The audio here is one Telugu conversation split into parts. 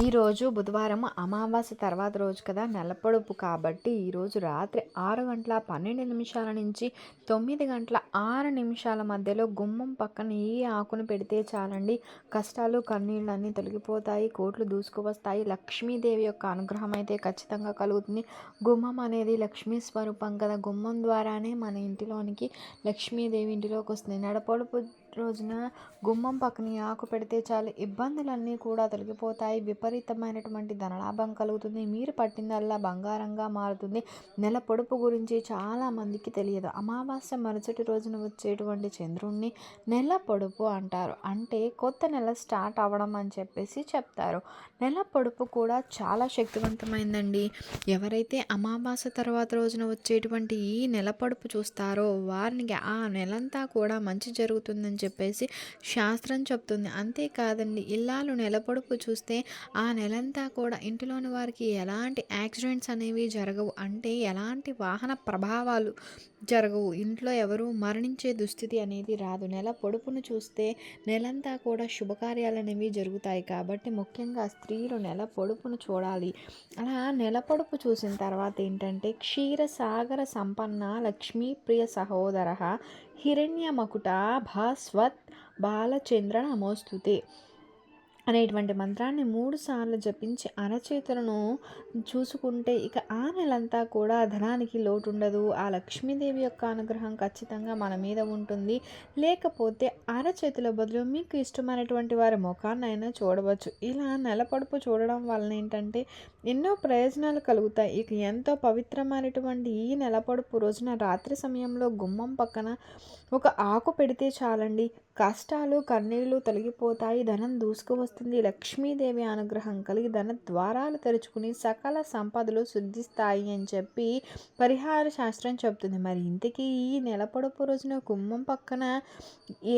ఈరోజు బుధవారం అమావాస్య తర్వాత రోజు కదా నెలపొడుపు కాబట్టి ఈరోజు రాత్రి ఆరు గంటల పన్నెండు నిమిషాల నుంచి తొమ్మిది గంటల ఆరు నిమిషాల మధ్యలో గుమ్మం పక్కన ఈ ఆకును పెడితే చాలండి. కష్టాలు కన్నీళ్ళు అన్నీ తొలగిపోతాయి కోట్లు దూసుకువస్తాయి. లక్ష్మీదేవి యొక్క అనుగ్రహం అయితే ఖచ్చితంగా కలుగుతుంది. గుమ్మం అనేది లక్ష్మీ స్వరూపం కదా. గుమ్మం ద్వారానే మన ఇంటిలోనికి లక్ష్మీదేవి ఇంటిలోకి వస్తుంది. నడపొడుపు రోజున గుమ్మం పక్కన ఆకు పెడితే చాలు. ఇబ్బందులన్నీ కూడా తొలగిపోతాయి. విపరీతమైనటువంటి ధనలాభం కలుగుతుంది. మీరు పట్టిందల్లా బంగారంగా మారుతుంది. నెల పొడుపు గురించి చాలామందికి తెలియదు. అమావాస్య మరుసటి రోజున వచ్చేటువంటి చంద్రుణ్ణి నెల పొడుపు అంటారు. అంటే కొత్త నెల స్టార్ట్ అవ్వడం అని చెప్పేసి చెప్తారు. నెల పొడుపు కూడా చాలా శక్తివంతమైందండి. ఎవరైతే అమావాస్య తర్వాత రోజున వచ్చేటువంటి ఈ నెల పొడుపు చూస్తారో వారికి ఆ నెలంతా కూడా మంచి జరుగుతుందని చెప్పేసి శాస్త్రం చెప్తుంది. అంతేకాదండి ఇల్లాలు నెలపొడుపు చూస్తే ఆ నెలంతా కూడా ఇంటిలోని వారికి ఎలాంటి యాక్సిడెంట్స్ అనేవి జరగవు. అంటే ఎలాంటి వాహన ప్రభావాలు జరగవు. ఇంట్లో ఎవరు మరణించే దుస్థితి అనేది రాదు. నెల పొడుపును చూస్తే నెలంతా కూడా శుభకార్యాలు అనేవి జరుగుతాయి కాబట్టి ముఖ్యంగా స్త్రీలు నెల పొడుపును చూడాలి. అలా నెల పొడుపు చూసిన తర్వాత ఏంటంటే క్షీరసాగర సంపన్న లక్ష్మీ ప్రియ సహోదర హిరణ్యమకుట భాస్వత్ బాలచంద్ర నమోస్తుతే. అనేటువంటి మంత్రాన్ని మూడు సార్లు జపించి అరచేతులను చూసుకుంటే ఇక ఆ నెలంతా కూడా ధనానికి లోటు ఉండదు ఆ లక్ష్మీదేవి యొక్క అనుగ్రహం ఖచ్చితంగా మన మీద ఉంటుంది. లేకపోతే అరచేతుల బదులు మీకు ఇష్టమైనటువంటి వారి ముఖాన్నైనా చూడవచ్చు. ఇలా నెలపడుపు చూడడం వలన ఏంటంటే ఎన్నో ప్రయోజనాలు కలుగుతాయి. ఇక ఎంతో పవిత్రమైనటువంటి ఈ నెలపొడుపు రోజున రాత్రి సమయంలో గుమ్మం పక్కన ఒక ఆకు పెడితే చాలండి. కష్టాలు కన్నీళ్ళు తొలగిపోతాయి. ధనం దూసుకువస్తుంది లక్ష్మీదేవి అనుగ్రహం కలిగి ధన ద్వారాలు తెరుచుకుని సకల సంపదలు శుద్ధిస్తాయి అని చెప్పి పరిహార శాస్త్రం చెప్తుంది మరి ఇంతకీ ఈ నెలపొడుపు రోజున గుమ్మం పక్కన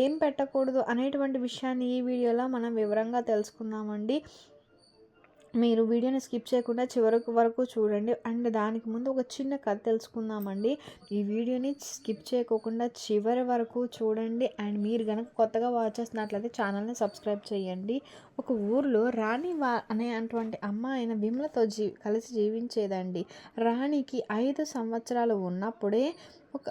ఏం పెట్టకూడదు అనేటువంటి విషయాన్ని ఈ వీడియోలో మనం వివరంగా తెలుసుకుందామండి. మీరు వీడియోని స్కిప్ చేయకుండా చివరికి వరకు చూడండి. అండ్ దానికి ముందు ఒక చిన్న కథ తెలుసుకుందామండి. ఈ వీడియోని స్కిప్ చేయకోకుండా చివరి వరకు చూడండి. అండ్ మీరు కనుక కొత్తగా వాచ్ చేస్తున్నట్లయితే ఛానల్ని సబ్స్క్రైబ్ చేయండి. ఒక ఊర్లో రాణి వా అనే అటువంటి అమ్మాయిన విమలతో జీ కలిసి జీవించేదండి. రాణికి ఐదు సంవత్సరాలు ఉన్నప్పుడే ఒక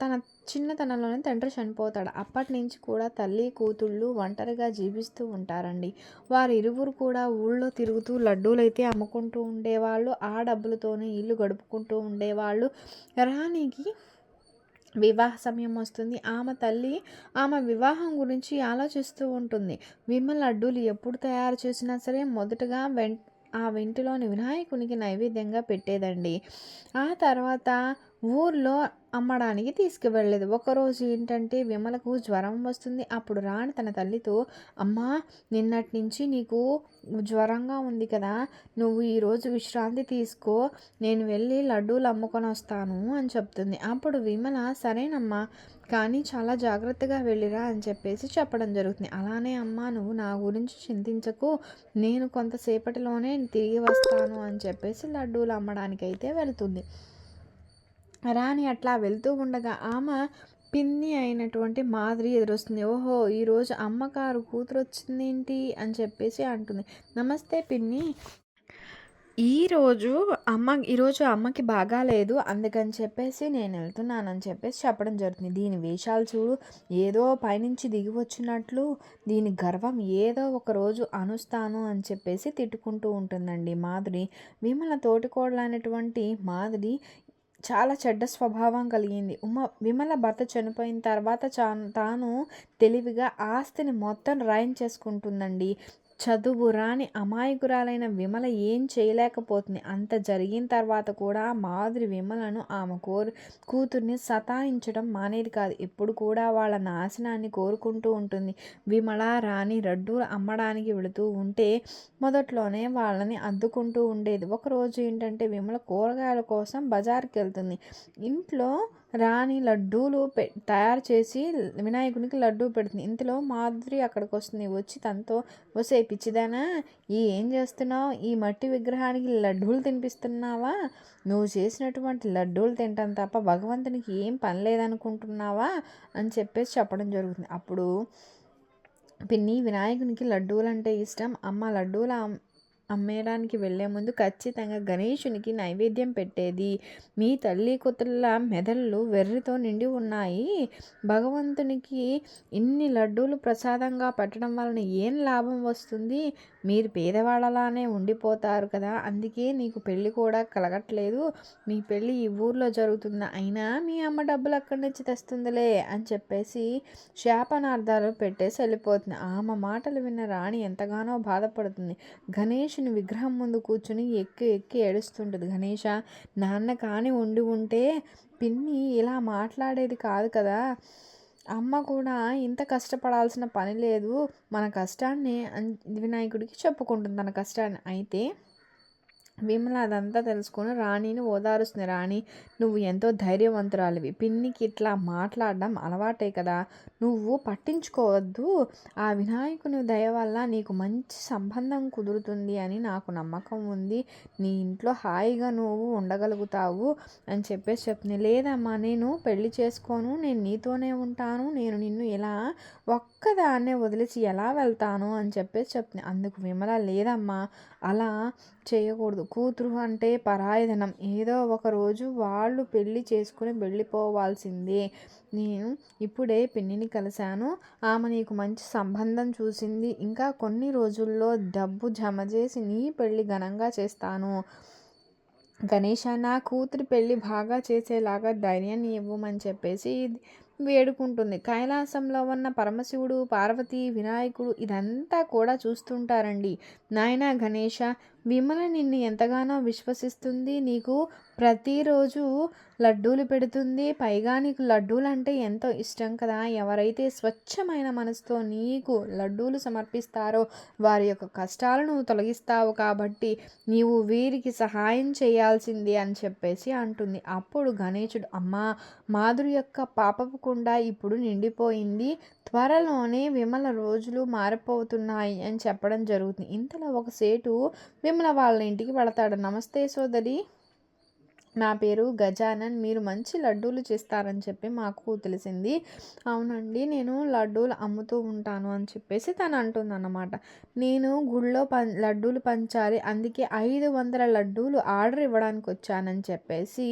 తన చిన్నతనంలోనే తండ్రి చనిపోతాడు. అప్పటి నుంచి కూడా తల్లి కూతుళ్ళు ఒంటరిగా జీవిస్తూ ఉంటారండి. వారి ఇరువురు కూడా ఊళ్ళో తిరుగుతూ లడ్డూలు అయితే అమ్ముకుంటూ ఉండేవాళ్ళు. ఆ డబ్బులతోనే ఇల్లు గడుపుకుంటూ ఉండేవాళ్ళు. రాణికి వివాహ సమయం వస్తుంది. ఆమె తల్లి ఆమె వివాహం గురించి ఆలోచిస్తూ ఉంటుంది. విమల లడ్డూలు ఎప్పుడు తయారు చేసినా సరే మొదటగా వెంట ఆ వెంటిలోని వినాయకునికి నైవేద్యంగా పెట్టేదండి. ఆ తర్వాత ఊర్లో అమ్మడానికి తీసుకువెళ్ళలేదు ఒకరోజు ఏంటంటే విమలకు జ్వరం వస్తుంది. అప్పుడు రాణి తన తల్లితో అమ్మా నిన్నటి నుంచి నీకు జ్వరంగా ఉంది కదా. నువ్వు ఈరోజు విశ్రాంతి తీసుకో. నేను వెళ్ళి లడ్డూలు అమ్ముకొని వస్తాను అని చెప్తుంది. అప్పుడు విమల సరేనమ్మా కానీ చాలా జాగ్రత్తగా వెళ్ళిరా అని చెప్పేసి చెప్పడం జరుగుతుంది. అలానే అమ్మ నువ్వు నా గురించి చింతించకు. నేను కొంతసేపటిలోనే తిరిగి వస్తాను అని చెప్పేసి లడ్డూలు అమ్మడానికి అయితే వెళ్తుంది. రాణి అట్లా వెళ్తూ ఉండగా ఆమె పిన్ని అయినటువంటి మాదిరి ఎదురొస్తుంది. ఓహో ఈరోజు అమ్మగారు కూతురు వచ్చిందేంటి అని చెప్పేసి అంటుంది. నమస్తే పిన్ని. ఈరోజు అమ్మ ఈరోజు అమ్మకి బాగాలేదు అందుకని చెప్పేసి నేను వెళ్తున్నానని చెప్పేసి చెప్పడం జరుగుతుంది. దీని వేషాలు చూడు ఏదో పైనుంచి దిగి వచ్చినట్లు దీని గర్వం ఏదో ఒక రోజు అనుస్తాను అని చెప్పేసి తిట్టుకుంటూ ఉంటుందండి మాధురి విమల తోటికోడలైనటువంటి మాధురి చాలా చెడ్డ స్వభావం కలిగింది. ఉమ విమల భర్త చనిపోయిన తర్వాత చా తాను తెలివిగా ఆస్తిని మొత్తం రాయించేసుకుంటుందండి చదువు రాని అమాయకురాలైన విమల ఏం చేయలేకపోతుంది? అంత జరిగిన తర్వాత కూడా మాధురి విమలను ఆమె కోరు కూతుర్ని సతాయించడం మానేది కాదు. ఎప్పుడు కూడా వాళ్ళ నాశనాన్ని కోరుకుంటూ ఉంటుంది. విమల రాణి రడ్డూలు అమ్మడానికి వెళుతూ ఉంటే మొదట్లోనే వాళ్ళని అద్దుకుంటూ ఉండేది. ఒకరోజు ఏంటంటే విమల కూరగాయల కోసం బజార్కి వెళ్తుంది ఇంట్లో రాణి లడ్డూలు పె తయారు చేసి వినాయకునికి లడ్డూ పెడుతుంది. ఇంతలో మాధురి అక్కడికి వస్తుంది వచ్చి తనతో వసే పిచ్చిదానా ఈ ఏం చేస్తున్నావు? ఈ మట్టి విగ్రహానికి లడ్డూలు తినిపిస్తున్నావా? నువ్వు చేసినటువంటి లడ్డూలు తింటాను తప్ప భగవంతునికి ఏం పని లేదనుకుంటున్నావా? అని చెప్పేసి చెప్పడం జరుగుతుంది. అప్పుడు పిన్ని వినాయకునికి లడ్డూలు అంటే ఇష్టం. అమ్మ లడ్డూల అమ్మేయడానికి వెళ్ళే ముందు ఖచ్చితంగా గణేషునికి నైవేద్యం పెట్టేది. మీ తల్లి కూతుళ్ళ మెదళ్ళు వెర్రితో నిండి ఉన్నాయి. భగవంతునికి ఇన్ని లడ్డూలు ప్రసాదంగా పెట్టడం వలన ఏం లాభం వస్తుంది? మీరు పేదవాళ్ళలానే ఉండిపోతారు కదా. అందుకే నీకు పెళ్ళి కూడా కలగట్లేదు. మీ పెళ్ళి ఈ ఊర్లో జరుగుతుంది. అయినా మీ అమ్మ డబ్బులు అక్కడి నుంచి తెస్తుందిలే అని చెప్పేసి శాపనార్థాలు పెట్టేసి వెళ్ళిపోతుంది. ఆమె మాటలు విన్న రాణి ఎంతగానో బాధపడుతుంది. గణేష్ గణేషుని విగ్రహం ముందు కూర్చుని ఎక్కి ఎక్కి ఏడుస్తుంటుంది. గణేష నాన్న కానీ ఉండి ఉంటే పిన్ని ఇలా మాట్లాడేది కాదు కదా. అమ్మ కూడా ఇంత కష్టపడాల్సిన పని లేదు. మన కష్టాన్ని వినాయకుడికి చెప్పుకుంటుంది తన కష్టాన్ని. అయితే విమల అదంతా తెలుసుకొని రాణిని ఓదారుస్తుంది. రాణి నువ్వు ఎంతో ధైర్యవంతురాలివి. పిన్నికి ఇట్లా మాట్లాడడం అలవాటే కదా. నువ్వు పట్టించుకోవద్దు. ఆ వినాయకుని దయ వల్ల నీకు మంచి సంబంధం కుదురుతుంది అని నాకు నమ్మకం ఉంది. నీ ఇంట్లో హాయిగా నువ్వు ఉండగలుగుతావు అని చెప్పేసి చెప్తుంది. లేదమ్మా నేను పెళ్ళి చేసుకోను. నేను నీతోనే ఉంటాను. నేను నిన్ను ఇలా ఒక్కదాన్నే వదిలేసి ఎలా వెళ్తాను అని చెప్పేసి చెప్తుంది. అందుకు విమల లేదమ్మా అలా చేయకూడదు. కూతురు అంటే పరాయధనం ఏదో ఒక రోజు వాళ్ళు పెళ్ళి చేసుకుని వెళ్ళిపోవాల్సిందే. నేను ఇప్పుడే పిన్నిని కలిశాను. ఆమె నీకు మంచి సంబంధం చూసింది. ఇంకా కొన్ని రోజుల్లో డబ్బు జమ చేసి నీ పెళ్ళి ఘనంగా చేస్తాను. గణేష నా కూతురి పెళ్ళి బాగా చేసేలాగా ధైర్యాన్ని ఇవ్వమని చెప్పేసి వేడుకుంటుంది. కైలాసంలో ఉన్న పరమశివుడు పార్వతి వినాయకుడు ఇదంతా కూడా చూస్తుంటారండి. నాయన గణేష విమల నిన్ను ఎంతగానో విశ్వసిస్తుంది నీకు ప్రతిరోజు లడ్డూలు పెడుతుంది. పైగా నీకు లడ్డూలు అంటే ఎంతో ఇష్టం కదా. ఎవరైతే స్వచ్ఛమైన మనసుతో నీకు లడ్డూలు సమర్పిస్తారో వారి యొక్క కష్టాలను తొలగిస్తావు కాబట్టి నీవు వీరికి సహాయం చేయాల్సింది అని చెప్పేసి అంటుంది. అప్పుడు గణేశుడు అమ్మ మాధురి యొక్క పాపపు ఇప్పుడు నిండిపోయింది. త్వరలోనే విమల రోజులు మారిపోతున్నాయి అని చెప్పడం జరుగుతుంది. ఇంతలో ఒక సేటు విమల వాళ్ళ ఇంటికి వెళతాడు. నమస్తే సోదరి. నా పేరు గజానన్. మీరు మంచి లడ్డూలు చేస్తారని చెప్పి మాకు తెలిసింది. అవునండి నేను లడ్డూలు అమ్ముతూ ఉంటాను అని చెప్పేసి తను అంటుంది అన్నమాట నేను గుళ్ళో పం లడ్డూలు పంచాలి అందుకే ఐదు వందల లడ్డూలు ఆర్డర్ ఇవ్వడానికి వచ్చానని చెప్పేసి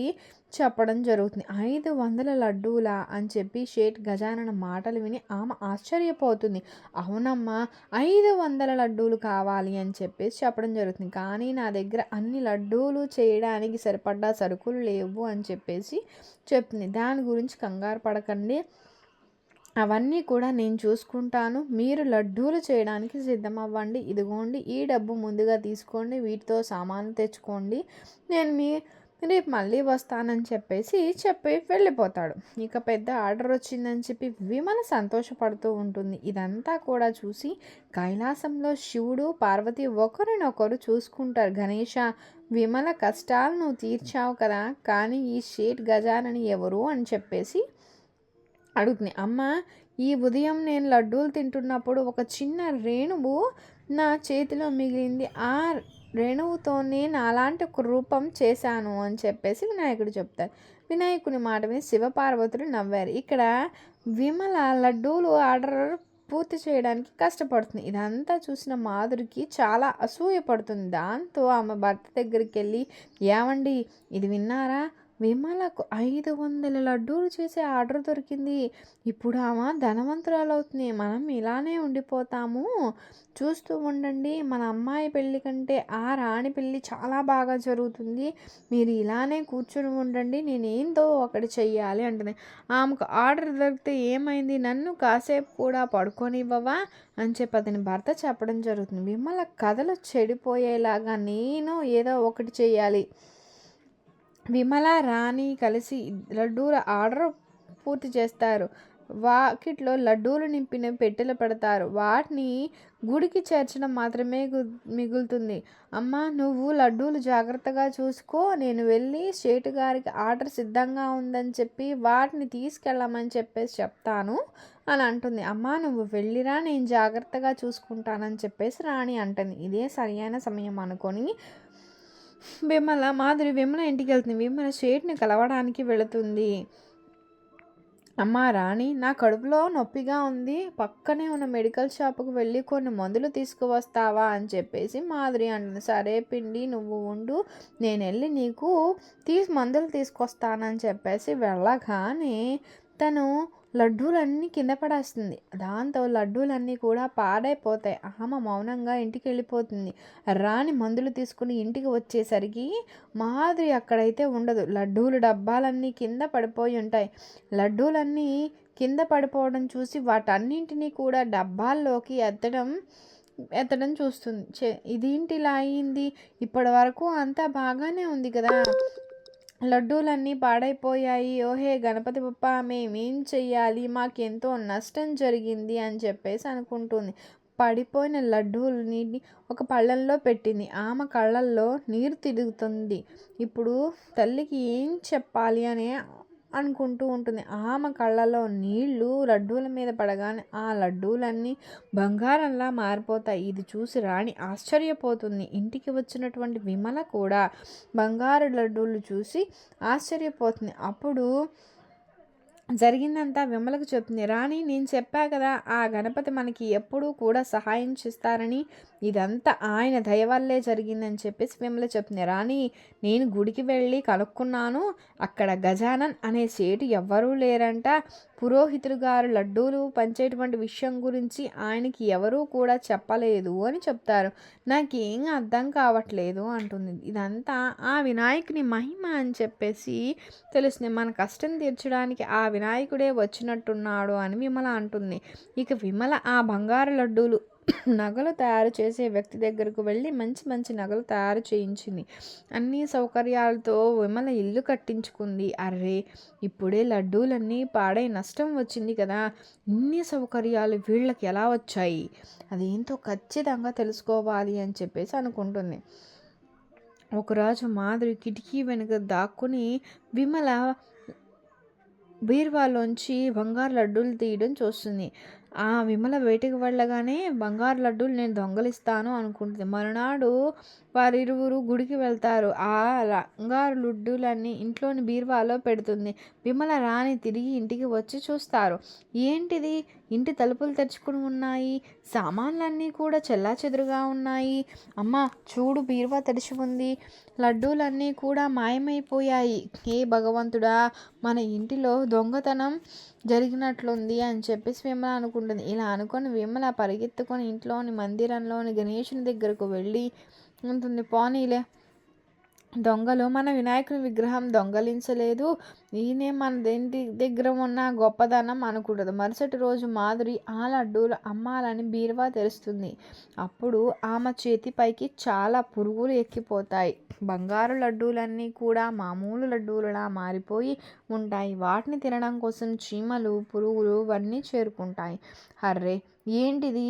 చెప్పడం జరుగుతుంది. ఐదు వందల లడ్డూలా అని చెప్పి షేట్ గజానన మాటలు విని ఆమె ఆశ్చర్యపోతుంది. అవునమ్మా ఐదు వందల లడ్డూలు కావాలి అని చెప్పేసి చెప్పడం జరుగుతుంది. కానీ నా దగ్గర అన్ని లడ్డూలు చేయడానికి సరిపడ్డ సరుకులు లేవు అని చెప్పేసి చెప్తుంది. దాని గురించి కంగారు పడకండి. అవన్నీ కూడా నేను చూసుకుంటాను. మీరు లడ్డూలు చేయడానికి సిద్ధమవ్వండి. ఇదిగోండి ఈ డబ్బు ముందుగా తీసుకోండి. వీటితో సామాను తెచ్చుకోండి. నేను మీ రేపు మళ్ళీ వస్తానని చెప్పేసి చెప్పి వెళ్ళిపోతాడు. ఇక పెద్ద ఆర్డర్ వచ్చిందని చెప్పి విమల సంతోషపడుతూ ఉంటుంది. ఇదంతా కూడా చూసి కైలాసంలో శివుడు పార్వతి ఒకరినొకరు చూసుకుంటారు. గణేష విమల కష్టాలు నువ్వు తీర్చావు కదా కానీ ఈ షేట్ గజానని ఎవరు అని చెప్పేసి అడుగుతుంది. అమ్మ ఈ ఉదయం నేను లడ్డూలు తింటున్నప్పుడు ఒక చిన్న రేణువు నా చేతిలో మిగిలింది. ఆ రేణువుతోనే నాలాంటి ఒక రూపం చేశాను అని చెప్పేసి వినాయకుడు చెప్తారు. వినాయకుని మాట విని శివపార్వతులు నవ్వారు. ఇక్కడ విమల లడ్డూలు ఆర్డర్ పూర్తి చేయడానికి కష్టపడుతుంది. ఇదంతా చూసిన మాధురికి చాలా అసూయ పడుతుంది. దాంతో ఆమె భర్త దగ్గరికి వెళ్ళి ఏమండి ఇది విన్నారా? విమలకు ఐదు వందల లడ్డూలు చేసే ఆర్డర్ దొరికింది. ఇప్పుడు ఆమె ధనవంతురాలు అవుతుంది మనం ఇలానే ఉండిపోతాము. చూస్తూ ఉండండి మన అమ్మాయి పెళ్ళి కంటే ఆ రాణి పెళ్ళి చాలా బాగా జరుగుతుంది. మీరు ఇలానే కూర్చొని ఉండండి నేనేందో ఒకటి చెయ్యాలి అంటుంది. ఆమెకు ఆర్డర్ దొరికితే ఏమైంది? నన్ను కాసేపు కూడా పడుకోనివ్వవా? అని చెప్పి అతని భర్త చెప్పడం జరుగుతుంది. విమల కథలు చెడిపోయేలాగా నేను ఏదో ఒకటి చెయ్యాలి. విమల రాణి కలిసి లడ్డూల ఆర్డర్ పూర్తి చేస్తారు. వాకిట్లో లడ్డూలు నింపిన పెట్టెలు పెడతారు. వాటిని గుడికి చేర్చడం మాత్రమే మిగులుతుంది. అమ్మ నువ్వు లడ్డూలు జాగ్రత్తగా చూసుకో. నేను వెళ్ళి స్టేట్ గారికి ఆర్డర్ సిద్ధంగా ఉందని చెప్పి వాటిని తీసుకెళ్ళమని చెప్పేసి చెప్తాను అని అంటుంది. అమ్మ నువ్వు వెళ్ళిరా. నేను జాగ్రత్తగా చూసుకుంటానని చెప్పేసి రాణి అంటుంది. ఇదే సరైన సమయం అనుకొని విమల మాధురి విమల ఇంటికి వెళ్తుంది. విమల షేట్ని కలవడానికి వెళుతుంది. అమ్మా రాణి నా కడుపులో నొప్పిగా ఉంది. పక్కనే ఉన్న మెడికల్ షాపుకు వెళ్ళి కొన్ని మందులు తీసుకువస్తావా అని చెప్పేసి మాధురి అంటుంది. సరే పిండి నువ్వు ఉండు. నేను వెళ్ళి నీకు తీసి మందులు తీసుకొస్తానని చెప్పేసి వెళ్ళగానే తను లడ్డూలన్నీ కింద పడేస్తుంది. దాంతో లడ్డూలన్నీ కూడా పాడైపోతాయి. ఆమె మౌనంగా ఇంటికి వెళ్ళిపోతుంది రాణి మందులు తీసుకుని ఇంటికి వచ్చేసరికి మాదిరి అక్కడైతే ఉండదు. లడ్డూలు డబ్బాలన్నీ కింద పడిపోయి ఉంటాయి. లడ్డూలన్నీ కింద పడిపోవడం చూసి వాటన్నింటినీ కూడా డబ్బాల్లోకి ఎత్తడం ఎత్తడం చూస్తుంది. చే ఇదేంటి ఇలా అయింది? ఇప్పటి వరకు అంతా బాగానే ఉంది కదా? లడ్డూలన్నీ పాడైపోయాయి. ఓహే గణపతి బప్ప మేమేం చెయ్యాలి? మాకెంతో నష్టం జరిగింది అని చెప్పేసి అనుకుంటుంది. పడిపోయిన లడ్డూలని ఒక పళ్ళల్లో పెట్టింది. ఆమె కళ్ళల్లో నీరు తిరుగుతుంది. ఇప్పుడు తల్లికి ఏం చెప్పాలి అనే అనుకుంటూ ఉంటుంది. ఆమె కళ్ళలో నీళ్ళు లడ్డూల మీద పడగానే ఆ లడ్డూలన్నీ బంగారంలా మారిపోతాయి. ఇది చూసి రాణి ఆశ్చర్యపోతుంది. ఇంటికి వచ్చినటువంటి విమల కూడా బంగారు లడ్డూలు చూసి ఆశ్చర్యపోతుంది. అప్పుడు జరిగిందంతా విమలకు చెప్తుంది. రాణి నేను చెప్పా కదా ఆ గణపతి మనకి ఎప్పుడూ కూడా సహాయం చేస్తారని ఇదంతా ఆయన దయ వల్లే జరిగిందని చెప్పేసి విమల చెప్తుంది. రాణి నేను గుడికి వెళ్ళి కనుక్కున్నాను. అక్కడ గజానన్ అనే సేటు ఎవ్వరూ లేరంట. పురోహితుడు గారు లడ్డూలు పంచేటువంటి విషయం గురించి ఆయనకి ఎవరూ కూడా చెప్పలేదు అని చెప్తారు. నాకేం అర్థం కావట్లేదు అంటుంది. ఇదంతా ఆ వినాయకుని మహిమ అని చెప్పేసి తెలుస్తుంది. మన కష్టం తీర్చడానికి ఆ వినాయకుడే వచ్చినట్టున్నాడు అని విమల అంటుంది. ఇక విమల ఆ బంగారు లడ్డూలు నగలు తయారు చేసే వ్యక్తి దగ్గరకు వెళ్ళి మంచి మంచి నగలు తయారు చేయించింది. అన్ని సౌకర్యాలతో విమల ఇల్లు కట్టించుకుంది. అర్రే ఇప్పుడే లడ్డూలన్నీ పాడై నష్టం వచ్చింది కదా. ఇన్ని సౌకర్యాలు వీళ్ళకి ఎలా వచ్చాయి? అదేంటో ఖచ్చితంగా తెలుసుకోవాలి అని చెప్పేసి అనుకుంటుంది. ఒకరోజు మాధురి కిటికీ వెనుక దాక్కుని విమల బీర్వాలోంచి బంగారు లడ్డూలు తీయడం చూస్తుంది. ఆ విమల బయటికి వెళ్ళగానే బంగారు లడ్డూలు నేను దొంగలిస్తాను అనుకుంటుంది. మరునాడు వారిరువురు గుడికి వెళ్తారు. ఆ బంగారు లడ్డూలన్నీ ఇంట్లోని బీరువాలో పెడుతుంది. విమల రాణి తిరిగి ఇంటికి వచ్చి చూస్తారు. ఏంటిది? ఇంటి తలుపులు తెరుచుకుని ఉన్నాయి. సామాన్లన్నీ కూడా చెల్లా చెదురుగా ఉన్నాయి. అమ్మ చూడు బీరువా తెరిచి ఉంది. లడ్డూలన్నీ కూడా మాయమైపోయాయి. ఏ భగవంతుడా! మన ఇంటిలో దొంగతనం జరిగినట్లుంది అని చెప్పేసి విమల అనుకుంటుంది. ఇలా అనుకొని విమల పరిగెత్తుకొని ఇంట్లోని మందిరంలోని గణేషుని దగ్గరకు వెళ్ళి ఉంటుంది. పోనీలే దొంగలు. మన వినాయకుని విగ్రహం దొంగలించలేదు. ఈయనే మన దేంటి దగ్గర ఉన్న గొప్పదనం అనకూడదు మరుసటి రోజు మాధురి ఆ లడ్డూలు అమ్మాలని బీరువా తెరుస్తుంది. అప్పుడు ఆమె చేతిపైకి చాలా పురుగులు ఎక్కిపోతాయి. బంగారు లడ్డూలన్నీ కూడా మామూలు లడ్డూలులా మారిపోయి ఉంటాయి. వాటిని తినడం కోసం చీమలు పురుగులు ఇవన్నీ చేరుకుంటాయి. అర్రే ఏంటిది?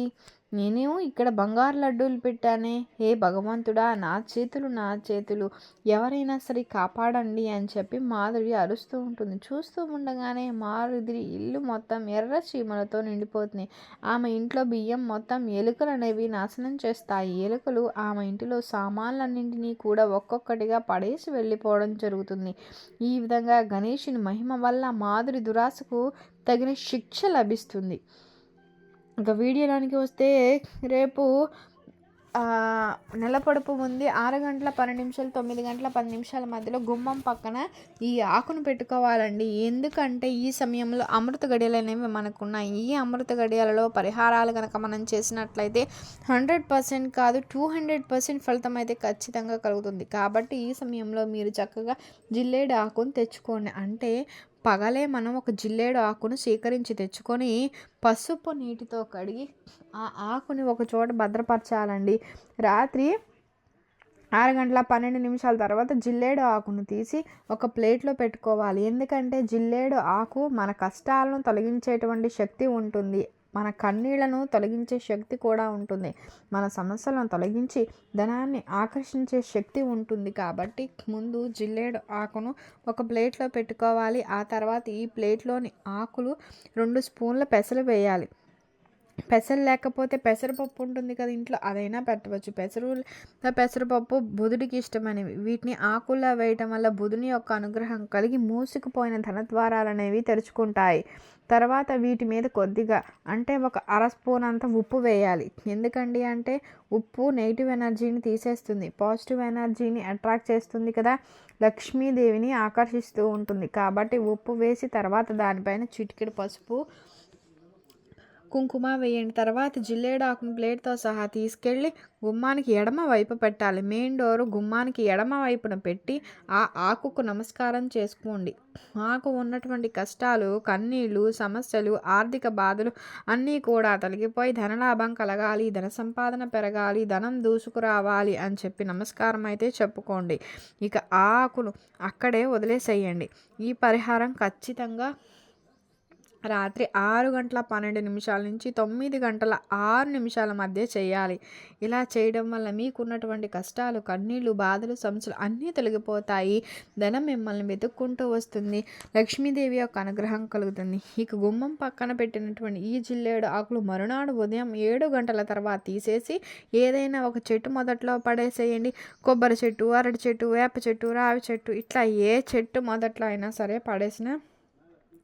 నేను ఇక్కడ బంగారు లడ్డూలు పెట్టానే. హే భగవంతుడా నా చేతులు నా చేతులు. ఎవరైనా సరే కాపాడండి అని చెప్పి మాధురి అరుస్తూ ఉంటుంది. చూస్తూ ఉండగానే మారుది ఇల్లు మొత్తం ఎర్ర చీమలతో నిండిపోతుంది ఆమె ఇంట్లో బియ్యం మొత్తం ఎలుకలు అనేవి నాశనం చేస్తాయి. ఎలుకలు ఆమె ఇంటిలో సామాన్లన్నింటినీ కూడా ఒక్కొక్కటిగా పడేసి వెళ్ళిపోవడం జరుగుతుంది. ఈ విధంగా గణేషుని మహిమ వల్ల మాధురి దురాశకు తగిన శిక్ష లభిస్తుంది. ఇంకా వీడియోలోనికి వస్తే రేపు నెలపొడుపు ఉంది ఆరు గంటల పన్నెండు నిమిషాలు తొమ్మిది గంటల పది నిమిషాల మధ్యలో గుమ్మం పక్కన ఈ ఆకును పెట్టుకోవాలండి. ఎందుకంటే ఈ సమయంలో అమృత గడియలు అనేవి మనకున్నాయి. ఈ అమృత గడియలలో పరిహారాలు కనుక మనం చేసినట్లయితే హండ్రెడ్ పర్సెంట్ కాదు టూ హండ్రెడ్ పర్సెంట్ ఫలితం అయితే ఖచ్చితంగా కలుగుతుంది. కాబట్టి ఈ సమయంలో మీరు చక్కగా జిల్లేడు ఆకును తెచ్చుకోండి. అంటే పగలే మనం ఒక జిల్లేడు ఆకును సేకరించి తెచ్చుకొని పసుపు నీటితో కడిగి ఆ ఆకుని ఒక చోట భద్రపరచాలండి. రాత్రి ఆరు గంటల పన్నెండు నిమిషాల తర్వాత జిల్లేడు ఆకును తీసి ఒక ప్లేట్లో పెట్టుకోవాలి. ఎందుకంటే జిల్లేడు ఆకు మన కష్టాలను తొలగించేటువంటి శక్తి ఉంటుంది. మన కన్నీళ్ళను తొలగించే శక్తి కూడా ఉంటుంది. మన సమస్యలను తొలగించి ధనాన్ని ఆకర్షించే శక్తి ఉంటుంది. కాబట్టి ముందు జిల్లేడు ఆకును ఒక ప్లేట్లో పెట్టుకోవాలి. ఆ తర్వాత ఈ ప్లేట్లోని ఆకులు రెండు స్పూన్ల పెసలు వేయాలి. పెసలు లేకపోతే పెసరపప్పు ఉంటుంది కదా ఇంట్లో అదైనా పెట్టవచ్చు. పెసరు పెసరపప్పు బుధుడికి ఇష్టమైనవి. వీటిని ఆకుల్లో వేయటం వల్ల బుధుని యొక్క అనుగ్రహం కలిగి మూసుకుపోయిన ధనద్వారాలు అనేవి తెరుచుకుంటాయి. తర్వాత వీటి మీద కొద్దిగా అంటే ఒక అర స్పూన్ అంత ఉప్పు వేయాలి. ఎందుకండి అంటే ఉప్పు నెగిటివ్ ఎనర్జీని తీసేస్తుంది. పాజిటివ్ ఎనర్జీని అట్రాక్ట్ చేస్తుంది కదా లక్ష్మీదేవిని ఆకర్షిస్తూ ఉంటుంది. కాబట్టి ఉప్పు వేసి తర్వాత దానిపైన చిటికెడు పసుపు కుంకుమ వేయండి. తర్వాత జిల్లేడాకును ప్లేట్తో సహా తీసుకెళ్ళి గుమ్మానికి ఎడమ వైపు పెట్టాలి. మెయిన్ డోరు గుమ్మానికి ఎడమ వైపున పెట్టి ఆ ఆకుకు నమస్కారం చేసుకోండి. ఆకు ఉన్నటువంటి కష్టాలు కన్నీళ్ళు సమస్యలు ఆర్థిక బాధలు అన్నీ కూడా తొలగిపోయి ధనలాభం కలగాలి ధన సంపాదన పెరగాలి ధనం దూసుకురావాలి అని చెప్పి నమస్కారం అయితే చెప్పుకోండి. ఇక ఆకును అక్కడే వదిలేసేయండి. ఈ పరిహారం ఖచ్చితంగా రాత్రి ఆరు గంటల పన్నెండు నిమిషాల నుంచి తొమ్మిది గంటల ఆరు నిమిషాల మధ్య చేయాలి. ఇలా చేయడం వల్ల మీకున్నటువంటి కష్టాలు కన్నీళ్ళు బాధలు సమస్యలు అన్నీ తొలగిపోతాయి. ధనం మిమ్మల్ని వెతుక్కుంటూ వస్తుంది. లక్ష్మీదేవి యొక్క అనుగ్రహం కలుగుతుంది. ఇక గుమ్మం పక్కన పెట్టినటువంటి ఈ జిల్లేడు ఆకులు మరునాడు ఉదయం ఏడు గంటల తర్వాత తీసేసి ఏదైనా ఒక చెట్టు మొదట్లో పడేసేయండి. కొబ్బరి చెట్టు అరటి చెట్టు వేప చెట్టు రావి చెట్టు ఇట్లా ఏ చెట్టు మొదట్లో అయినా సరే పడేసిన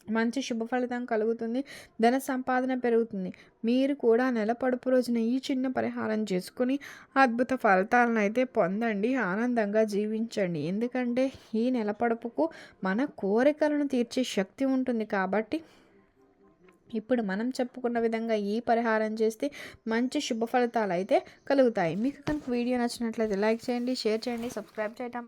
మంచి శుభ ఫలితం కలుగుతుంది ధన సంపాదన పెరుగుతుంది. మీరు కూడా నెల పడుపు రోజున ఈ చిన్న పరిహారం చేసుకుని అద్భుత ఫలితాలను అయితే పొందండి ఆనందంగా జీవించండి. ఎందుకంటే ఈ నెల పడుపుకు మన కోరికలను తీర్చే శక్తి ఉంటుంది కాబట్టి ఇప్పుడు మనం చెప్పుకున్న విధంగా ఈ పరిహారం చేస్తే మంచి శుభ ఫలితాలు అయితే కలుగుతాయి. మీకు కనుక వీడియో నచ్చినట్లయితే లైక్ చేయండి షేర్ చేయండి సబ్స్క్రైబ్ చేయటం